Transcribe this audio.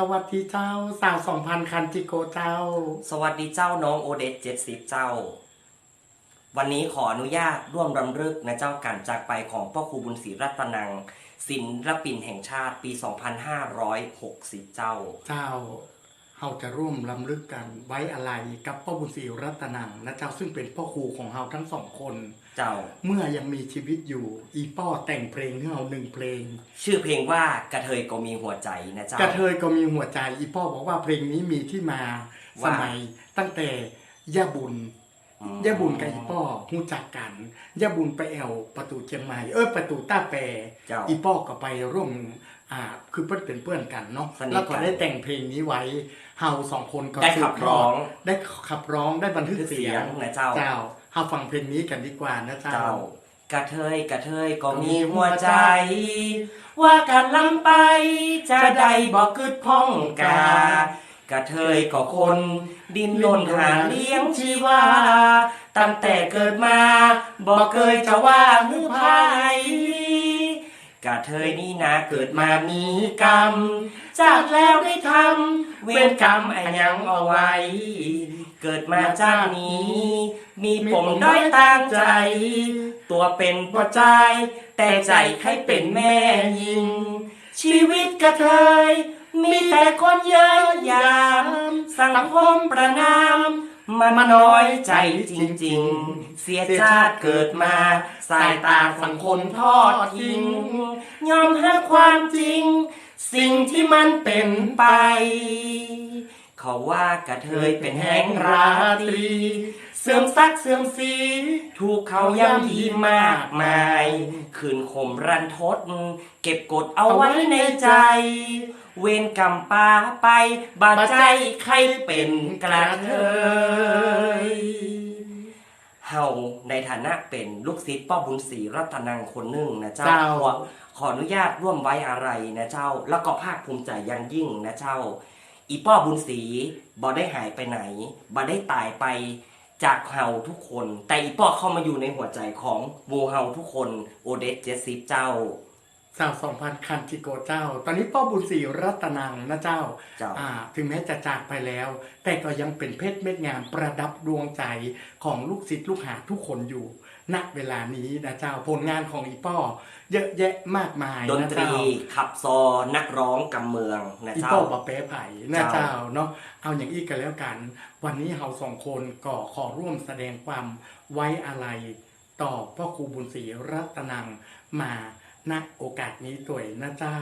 สวัสดีเจ้าสาวสองพันคันจิโกเจ้า สวัสดีเจ้าน้องโอเดสเจ็ดสิบเจ้า วันนี้ขออนุญาตร่วมรำลึกนะเจ้าการจากไปของพ่อครูบุญศรีรัตนังศิลปินแห่งชาติปี 2560 เจ้า เจ้า เฮาจะร่วมลำลึกกันไว้อะไรกับพ่อบุญศรีรัตนังนะเจ้าซึ่งเป็นพ่อครูของเฮาทั้งสองคน เจ้า เมื่อยังมีชีวิตอยู่ อีป้อแต่งเพลงให้เฮาหนึ่งเพลง ชื่อเพลงว่ากระเทยก็มีหัวใจนะเจ้ากระเทยก็มีหัวใจ อีป้อบอกว่าเพลงนี้มีที่มาสว่ามัยตั้งแต่ย่าบุญอืม ย่าบุญกับอีป้อหูจักกันย่าบุญไปแอวประตูเชียงใหม่เออประตูต้าแปรเจ้า อีป้อก็ไปร่วมอ่าคือเพื่อนเป็นเพื่อนกันเนาะสนิทกัน แล้วก็ได้แต่งเพลงนี้ไว้เฮาสองคนก็ได้ขับร้องได้ขับร้องได้บันทึกเสียงนะเจ้า เจ้าเฮาฟังเพลงนี้กันดีกว่านะเจ้า เจ้ากระเทยกระเทยก็มีหัวใจ ว่าการลำไป จะได้บอกกึดพ้องกา กระเทยก็คน ดินรนหาเลี้ยงชีวา ตั้งแต่เกิดมาบอกเคยจะว่ามือพายกระเทยนี่นาเกิดมามีกรรมจากแล้วได้ทำเวรกรรมอันยังเอาไว้ เกิดมาจากนี้ มีผมด้อยตามใจ ตัวเป็นพ่อใจ แต่ใจใครเป็นแม่ยิง ชีวิตกระเทย มีแต่คนเยอะยาม สังคมประนาม มันน้อยใจจริงๆ เสียชาติเกิดมา สายตาสังคนทอดทิ้ง ยอมให้ความจริง สิ่งที่มันเป็นไป เขาว่ากระเทยเป็นแห่งราตรี สื่อมซักเสื่อมสีถูกเขาย่ำยีมากมาย คืนขมรันทด เก็บกดเอาไว้ในใจ เวรกรรมปาไป บาดใจใครเป็นกระเทยเฮาในฐานะเป็นลูกศิษย์ป้อบุญศรีรัตนังคนหนึ่งนะเจ้าเจ้าขอขออนุญาตร่วมไว้อะไรนะเจ้า แล้วก็ภาคภูมิใจอยังยิ่งนะเจ้า อีป้อบุญศรีบ่ได้หายไปไหนบ่ได้ตายไป จากเฮาทุกคน แต่อีป้อเข้ามาอยู่ในหัวใจของโวเฮาทุกคนโอเดสเจสซิฟเจ้า สาวสองพันคันจิโกเจ้า ตอนนี้ป้อบุญศรีรัตนังนะเจ้าเจ้า อ่า ถึงแม้จะจากไปแล้ว แต่ก็ยังเป็นเพชรเม็ดงามประดับดวงใจของลูกศิษย์ลูกหาทุกคนอยู่ณเวลานี้นะเจ้าผลงานของอีป้อ เยอะแยะมากมายดนนะตรีเจ้า ขับซอนักร้องกำเมืองนะอีเจ้าโป้ปะเป๊ะไผ่นะเจ้าเจ้าเนาะเอาอย่างอีกกันแล้วกัน วันนี้เราสองคนก็ขอร่วมแสดงความไว้อาลัยต่อพ่อครูบุญศรีรัตนังมา ณโอกาสนี้สวยนะเจ้า